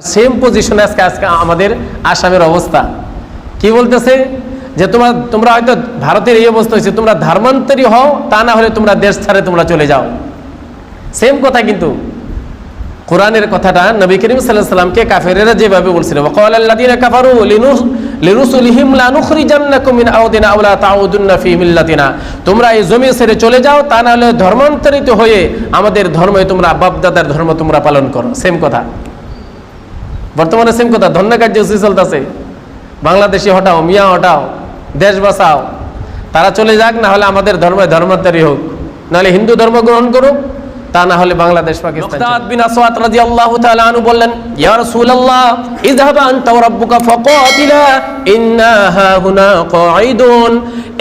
Same পজিশনে আজকে আজকে আমাদের আসামের অবস্থা। কি বলতেছে? যে তোমরা তোমরা হয়তো ভারতের এই অবস্থা হয়েছে, তোমরা ধর্মান্তরী হও, তা না হলে তোমরা দেশ ছাড়ে তোমরা চলে যাও। সেম কথা কিন্তু। কোরআনের কথাটা নবী করিম সাল্লাহ সাল্লামকে কাফেরেরা যেভাবে বলছিল, ওয়াকাল আল্লাযীনা কাফারু লিনুস লিরুসুলিহিম লানুখরিজান্নাকুম মিন আরদিনা আও লা তাউদুন্না ফি মিল্লাতিনা। তোমরা এই জমি ছেড়ে চলে যাও, তা না হলে ধর্মান্তরিত হয়ে আমাদের ধর্মে তোমরা বাপদাদার ধর্ম তোমরা পালন করো। সেম কথা। বর্তমানে সেম কথা, ধন্য কার্যসূচি চলতেছে। বাংলাদেশি হটাও, মিয়া হটাও, দেশ বাঁচাও। তারা চলে যাক, না হলে আমাদের ধর্মে ধর্মান্তরী হোক। নাহলে হিন্দু ধর্ম গ্রহণ করুক তা না হলে বাংলাদেশ পাকিস্তান মুক্তাদ বিন আসওয়াত রাদিয়াল্লাহু তাআলা আনহু বললেন ইয়া রাসূলুল্লাহ ইযহাবা আনতা ওয়া রাব্বুকা ফাকাতিলা ইন্না হাহুনা কাঈদুন।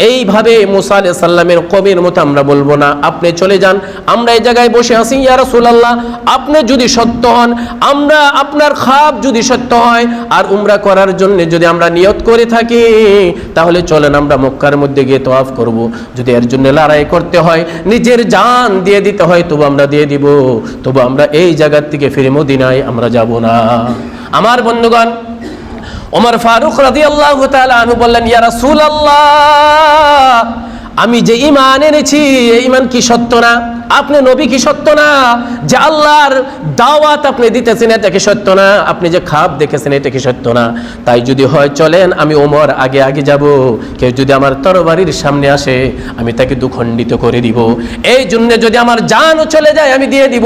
এইভাবে মুসা আলাইহিস সালামের কবির মতো আমরা বলব না। আপনি চলে যান আমরা এই জায়গায় বসে আছি ইয়া রাসূলুল্লাহ আপনি যদি সত্য হন আমরা আপনার খাব যদি সত্য হয় আর উমরা করার জন্য যদি আমরা নিয়ত করে থাকি তাহলে চলেন আমরা মক্কার মধ্যে গিয়ে তোয়াফ করব। যদি এর জন্য লড়াই করতে হয় নিজের জান দিয়ে দিতে হয় তবু আমরা দিয়ে দিব। তবু আমরা এই জায়গার থেকে ফিরে মদিনায় আমরা যাব না। আমার বন্ধুগণ, ওমর ফারুক রাজি আল্লাহ আনু বললেন, ইয়া রাসূলুল্লাহ আমি যে ইমান এনেছি, এই ইমান কি সত্য না? আপনি নবী কি সত্য না? যে আল্লাহর দাওয়াত আপনি দিতেছেন, এটা কি সত্য না? আপনি যে খাপ দেখেছেন, এটা কি সত্য না? তাই যদি হয়, চলেন, আমি ওমর আগে আগে যাব। কেউ যদি আমার তরবারির সামনে আসে, আমি তাকে দুখণ্ডিত করে দিব। এই জন্য যদি আমার জানও চলে যায়, আমি দিয়ে দিব।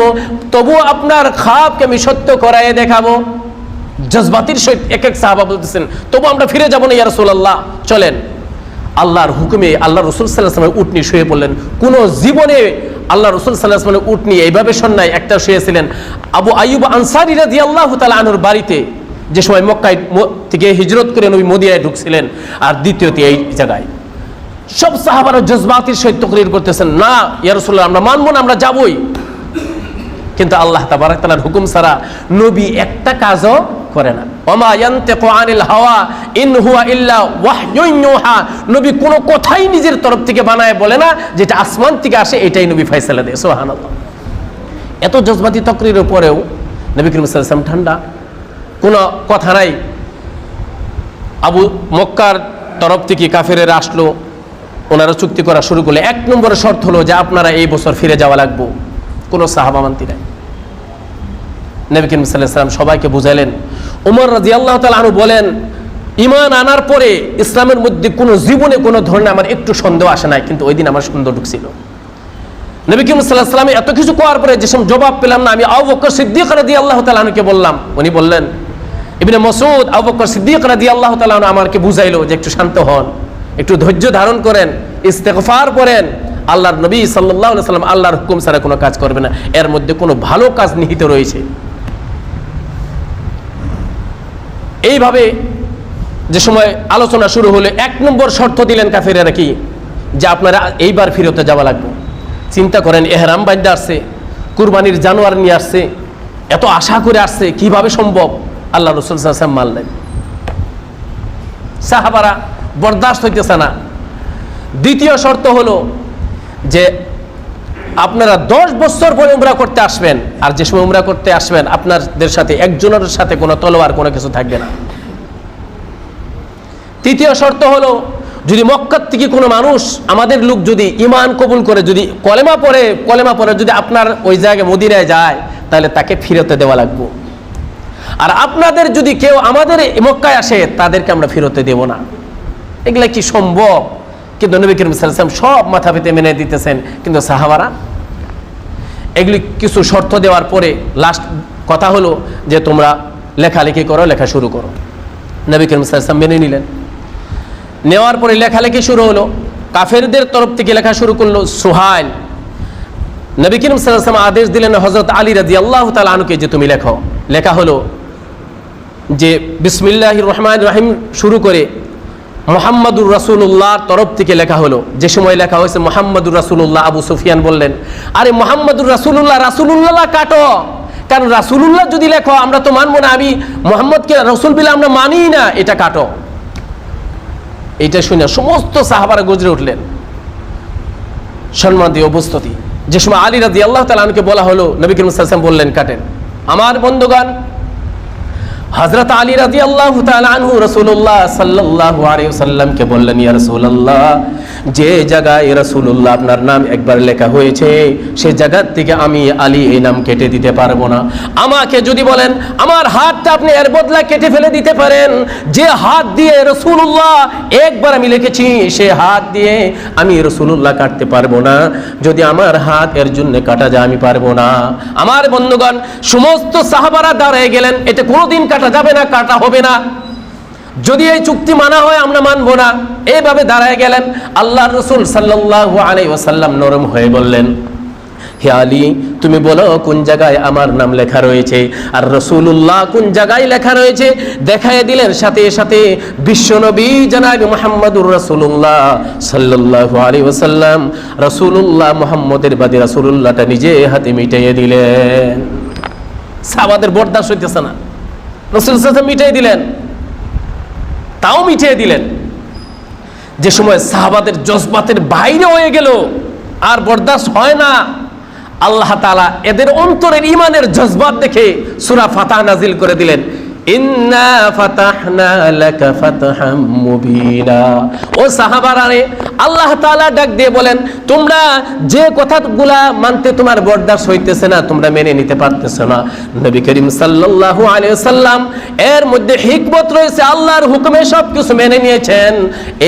তবু আপনার খাপকে আমি সত্য করায় দেখাবো। জজবাতির সহিত এক এক সাহাবা বলতেছেন তবু আমরা ফিরে যাব না, ইয়া রাসূলুল্লাহ, চলেন। আল্লাহর হুকুমে আল্লাহ রসুল সাল্লাহ উটনি শুয়ে পড়লেন। কোনো জীবনে আল্লাহ রসুল সাল্লাহ সাল্লামের উটনি এইভাবে সন্ন্যায় একটা শুয়েছিলেন। আবু আইয়ুব আনসারি রাদি আল্লাহ তালা আনুর বাড়িতে যে সময় মক্কায় থেকে হিজরত করে নবী মদিয়ায় ঢুকছিলেন, আর দ্বিতীয়তে এই জায়গায়। সব সাহাবারা জজবাতির সহিত তকরির করতেছেন, না, ইয়া রাসূলুল্লাহ, আমরা মানবো না, আমরা যাবই। কিন্তু আল্লাহ তাবারাক তাআলার হুকুম ছাড়া নবী একটা কাজও করে না। হাওয়া ইন হুয়া ইল্লা নবী কোনো কথাই নিজের তরফ থেকে বানায় বলে না, যেটা আসমান থেকে আসে এটাই নবী ফয়সালা দেয়। সুবহানাল্লাহ। এত জজবাতি তকরির পরেও নবী করিম ঠান্ডা। কোনো কথা নাই। আবু মক্কার তরফ থেকে কাফেরেরা আসলো, ওনারা চুক্তি করা শুরু করলে। এক নম্বরের শর্ত হলো যে আপনারা এই বছর ফিরে যাওয়া লাগবো। কোনো সাহাবা মানতি নাই নবী করিম সাল্লাহ সাল্লাম সবাইকে বুঝাইলেন উমর রাজি আল্লাহ তালু বলেন ইমান আনার পরে ইসলামের মধ্যে কোনো জীবনে কোনো ধরনের আমার একটু সন্দেহ আসে নাই, কিন্তু ওই দিন আমার সন্দেহ ঢুকছিল। নবী সাল্লাহ সাল্লাম এত কিছু করার পরে যেসব জবাব পেলাম না, আমি আবু বকর সিদ্দিক রাদি আল্লাহ তালুকে বললাম। উনি বললেন, ইবনে মসুদ আবু বকর সিদ্দিক রাদি আল্লাহ তালু আমাকে বুঝাইলো যে একটু শান্ত হন, একটু ধৈর্য ধারণ করেন ইস্তেকফার করেন আল্লাহর নবী সাল্লাহ সাল্লাম আল্লাহর হুকুম ছাড়া কোনো কাজ করবে না। এর মধ্যে কোনো ভালো কাজ নিহিত রয়েছে। এইভাবে যে সময় আলোচনা শুরু হলে এক নম্বর শর্ত দিলেন কাফেরেরা কি? যে আপনারা এইবার ফিরতে যাওয়া লাগবে। চিন্তা করেন, এহরাম বাদ্যা আসছে, কুরবানির জানোয়ার নিয়ে আসছে, এত আশা করে আসছে, কীভাবে সম্ভব? আল্লাহ রসুল মানলেন। সাহাবারা বরদাস্ত হইতেছে না। দ্বিতীয় শর্ত হলো যে আপনারা দশ বছর পরে উমরা করতে আসবেন, আর যে সময় উমরা করতে আসবেন, আপনাদের সাথে, একজনের সাথে কোনো তলোয়ার, কোনো কিছু থাকবে না। তৃতীয় শর্ত হলো, যদি মক্কার থেকে কোনো মানুষ, আমাদের লোক যদি ইমান কবুল করে, যদি কলেমা পরে কলেমা পরে যদি আপনার ওই জায়গায়, মদিনায় যায়, তাহলে তাকে ফিরতে দেওয়া লাগবে। আর আপনাদের যদি কেউ আমাদের মক্কায় আসে, তাদেরকে আমরা ফিরতে দেব না। এগুলা কি সম্ভব? কিন্তু নবী করিম সাল্লাম সব মাথা পেতে মেনে দিতেছেন। কিন্তু সাহাবারা, এগুলি কিছু শর্ত দেওয়ার পরে লাস্ট কথা হলো যে তোমরা লেখালেখি করো, লেখা শুরু করো। নবী করিম সাল্লাম মেনে নিলেন। নেওয়ার পরে লেখালেখি শুরু হলো, কাফেরদের তরফ থেকে লেখা শুরু করল সোহাইল। নবী করিম সাল্লাম আদেশ দিলেন হজরত আলী রাজি আল্লাহ তাল আনুকে যে তুমি লেখো। লেখা হলো যে বিসমিল্লাহ রহমান রাহিম শুরু করে মোহাম্মদুর রাসুল্লাহর তরফ থেকে লেখা হলো। যে সময় লেখা হয়েছে মোহাম্মদুর রাসুল্লাহ আবু সুফিয়ান বললেন, আরে মোহাম্মদুর রাসুল্লাহ রাসুল্লাহ কাটো। কারণ রাসুল্লাহ যদি লেখো, আমরা তো মানবো না, আমি মোহাম্মদকে রসুল বিলে আমরা মানি না, এটা কাটো। এটা শুনে সমস্ত সাহাবারা গজরে উঠলেন। সম্মান দিয়ে উপস্থিতি। যে সময় আলী রাজি আল্লাহ তালাকে বলা হলো, নবী করিম বললেন, কাটেন। আমার বন্ধুগণ হজরত আলী রাজি আল্লাহ রসুল্লাহ সাল্লাহ আলিয়াল্লামকে বললেন, ইয়া রসুল্লাহ যে জায়গায় রসুল্লাহ আপনার নাম একবার লেখা হয়েছে, সে জায়গার থেকে আমি আলী এই নাম কেটে দিতে পারব না। আমাকে যদি বলেন, আমার হাতটা আপনি এর বদলা কেটে ফেলে দিতে পারেন, যে হাত দিয়ে রসুল্লাহ একবার আমি লিখেছি, সে হাত দিয়ে আমি রসুল্লাহ কাটতে পারব না। যদি আমার হাত এর জন্য কাটা যায়, আমি পারব না। আমার বন্ধুগণ, সমস্ত সাহাবারা দাঁড়ায় গেলেন এতে কোনোদিন কাটা যাবে না, কাটা হবে না। যদি এই চুক্তি মানা হয়, আমরা মানবো না। এইভাবে দাঁড়ায় গেলেন। আল্লাহ রসুল আলাইহি ওয়াসাল্লাম নরম হয়ে বললেন, হে আলী, তুমি বলো কোন জায়গায় আমার নাম লেখা রয়েছে? আর রসুল্লাহ কোন জায়গায় লেখা রয়েছে? দেখাই দিলেন সাথে সাথে বিশ্বনবী জনাব মোহাম্মদুর রসুল্লাহ সাল্লাল্লাহু আলাইহি ওয়াসাল্লাম। রসুল্লাহ মোহাম্মদের বাদী রসুল্লাহটা নিজে হাতে মিটাইয়ে দিলেন। সাবাদের বরদাস্ত হইতেছে না। রসুল মিটাই দিলেন। তাও মিটিয়ে দিলেন। যে সময় সাহাবাদের জজবাতের বাইরে হয়ে গেল, আর বরদাস্ত হয় না। আল্লাহ তালা এদের অন্তরের ইমানের জজবাত দেখে সুরা ফাতাহ নাজিল করে দিলেন। ইন্না ও আল্লাহ তাআলা ডাক দিয়ে বলেন, তোমরা যে কথাগুলা মানতে তোমার হইতেছে না, তোমরা মেনে নিতে না। সাল্লাল্লাহু সাল্লাম এর মধ্যে রয়েছে, আল্লাহর হুকুমে সব কিছু মেনে নিয়েছেন।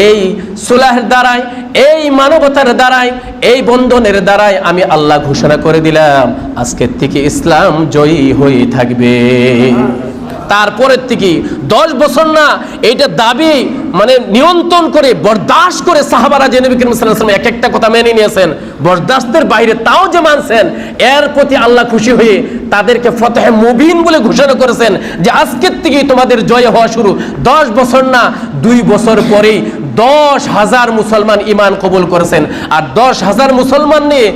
এই সুলাহের দ্বারাই এই মানবতার দ্বারাই এই বন্ধনের দ্বারাই আমি আল্লাহ ঘোষণা করে দিলাম, আজকের থেকে ইসলাম জয়ী হয়ে থাকবে। তারপরের থেকে দশ বছর না এইটা দাবি মানে নিয়ন্ত্রণ করে, বরদাস্ত করে সাহাবারা যে নবী করিম এক একটা কথা মেনে নিয়েছেন, বরদাস্তের বাইরে তাও যে মানছেন, এর প্রতি আল্লাহ খুশি হয়ে তাদেরকে ফতেহে মুবিন বলে ঘোষণা করেছেন যে আজকের থেকেই তোমাদের জয় হওয়া শুরু। দশ বছর না, দুই বছর পরেই দশ হাজার মুসলমান ইমান কবুল করেছেন। আর দশ হাজার মুসলমান নিয়ে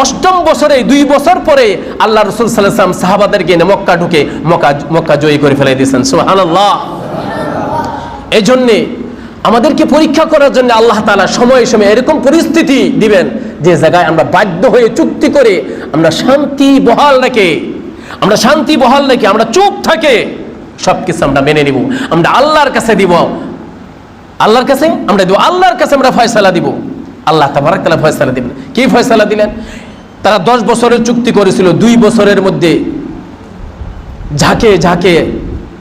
অষ্টম বছরে, দুই বছর পরে আল্লাহ রসুল সাল্লাম সাহাবাদেরকে মক্কা ঢুকে মক্কা মক্কা জয়ী করে ফেলে দিয়েছেন। সুবহানাল্লাহ। এই জন্যে আমাদেরকে পরীক্ষা করার জন্য আল্লাহ তালা সময়ে সময়ে এরকম পরিস্থিতি দিবেন যে জায়গায় আমরা বাধ্য হয়ে চুক্তি করে আমরা শান্তি বহাল রেখে, আমরা শান্তি বহাল রেখে, আমরা চুপ থাকে সব কিছু আমরা মেনে নিব, আমরা আল্লাহর কাছে দিব। আল্লাহর কাছে আমরা দিব, আল্লাহর কাছে আমরা ফয়সালা দিব। আল্লাহ তাবারাক তাআলা ফয়সালা দিবেন। কি ফয়সালা দিলেন? তারা দশ বছরের চুক্তি করেছিল, দুই বছরের মধ্যে ঝাঁকে ঝাঁকে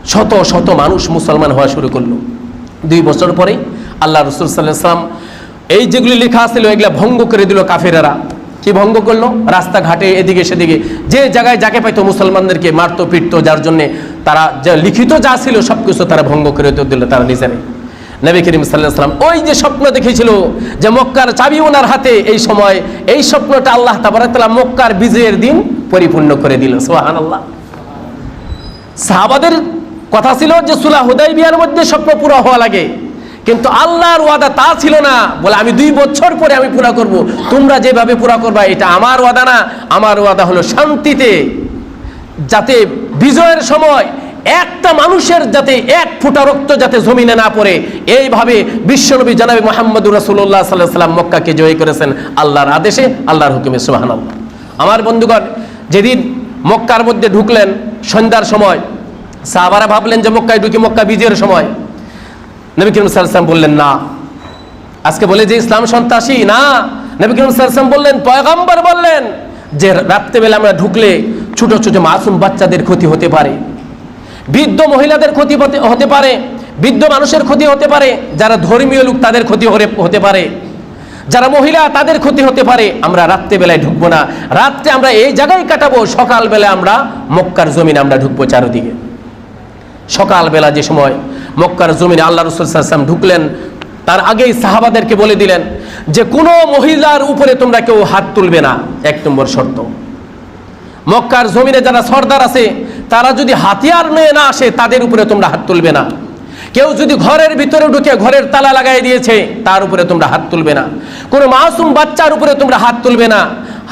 শত শত মানুষ মুসলমান হওয়া শুরু করল। দুই বছর পরে আল্লাহ রসুল সাল্লাম এই যেগুলি লেখা ছিল এগুলো ভঙ্গ করে দিল কাফেরেরা। কি ভঙ্গ করল? রাস্তাঘাটে এদিকে সেদিকে যে জায়গায় যাকে পাইতো মুসলমানদেরকে, মারতো, পিটতো, যার জন্যে তারা যা লিখিত যা ছিল সব কিছু তারা ভঙ্গ করে দিল, তারা নিজেরাই। নবী করিম সাল্লাম ওই যে স্বপ্ন দেখেছিল যে মক্কার চাবি ওনার হাতে এই সময়, এই স্বপ্নটা আল্লাহ তাবারাকাল্লাহ মক্কার বিজয়ের দিন পরিপূর্ণ করে দিল। সোহান আল্লাহ সাহাবাদের কথা ছিল যে সুলা হুদাই বিয়ার মধ্যে স্বপ্ন পুরো হওয়া লাগে, কিন্তু আল্লাহর ওয়াদা তা ছিল না। বলে, আমি দুই বছর পরে আমি পুরা করব। তোমরা যেভাবে পুরা করবা, এটা আমার ওয়াদা না। আমার ওয়াদা হলো শান্তিতে যাতে বিজয়ের সময় একটা মানুষের যাতে এক ফোঁটা রক্ত যাতে জমিনে না পড়ে, এইভাবে বিশ্বনবী জানাবি মোহাম্মদুর রাসূলুল্লাহ সাল্লাহ সাল্লাম মক্কাকে জয় করেছেন আল্লাহর আদেশে, আল্লাহর হুকুমে, সুবহানাল্লাহ। আমার বন্ধুগণ, যেদিন মক্কার মধ্যে ঢুকলেন সন্ধ্যার সময়, সাহাবারা ভাবলেন যে মক্কায় ঢুকে, মক্কা বিজয়ের সময়। নবী করিম সাল্লাম বললেন, না। আজকে বলে যে ইসলাম সন্ত্রাসী, না। নবী করিম সাল্লাম বললেন, পয়গম্বর বললেন যে রাত্রেবেলা আমরা ঢুকলে ছোট ছোট মাসুম বাচ্চাদের ক্ষতি হতে পারে। বৃদ্ধ মহিলাদের ক্ষতি হতে- পারে, বৃদ্ধ মানুষের ক্ষতি হতে পারে, যারা ধর্মীয় লোক তাদের ক্ষতি হতে পারে। যারা মহিলা তাদের ক্ষতি হতে পারে, আমরা রাত্রেবেলায় ঢুকবো না। রাত্রে আমরা এই জায়গায় কাটাবো, সকালবেলা আমরা মক্কার জমিনে আমরা ঢুকবো চারদিকে। সকালবেলা যে সময় মক্কার জমিনে আল্লাহ রসুল সাল্লাম ঢুকলেন, তার আগেই সাহাবাদেরকে বলে দিলেন যে, কোনো মহিলার উপরে তোমরা কেউ হাত তুলবে না, এক নম্বর শর্ত। মক্কার জমিনে যারা সর্দার আছে তারা যদি হাতিয়ার নিয়ে না আসে, তাদের উপরে তোমরা হাত তুলবে না। কেউ যদি ঘরের ভিতরে ঢুকে ঘরের তালা লাগাই দিয়েছে, তার উপরে তোমরা হাত তুলবে না। কোনো মাসুম বাচ্চার উপরে তোমরা হাত তুলবে না।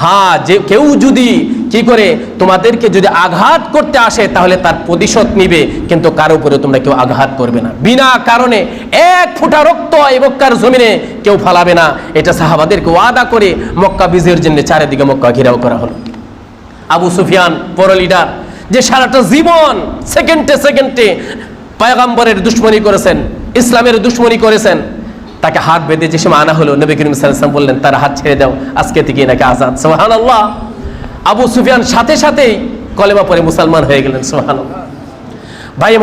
হ্যাঁ যে কেউ যদি কি করে তোমাদেরকে যদি আঘাত করতে আসে, তাহলে তার প্রতিশোধ নিবে, কিন্তু কারও উপরে তোমরা কেউ আঘাত করবে না। বিনা কারণে এক ফোঁটা রক্ত এই মক্কার জমিনে কেউ ফালাবে না। এটা সাহাবাদেরকে ওয়াদা করে মক্কা বিজয়ের জন্য চারিদিকে মক্কা ঘেরাও করা হলো। আবু সুফিয়ান পর লিডার যে সারাটা জীবন সেকেন্ডে সেকেন্ডে পায়গাম্বরের দুশ্মনী করেছেন, ইসলামের দুশ্মনী করেছেন, তাকে হাত বেঁধে যে সময় আনা হলো, নবী করিম সাল্লাম বললেন, তার হাত ছেড়ে দাও, আজকে থেকে নাকি আজাদ। সোহান আল্লাহ আবু সুফিয়ান সাথে সাথেই কলেমা পরে মুসলমান হয়ে গেলেন সোহান ভাই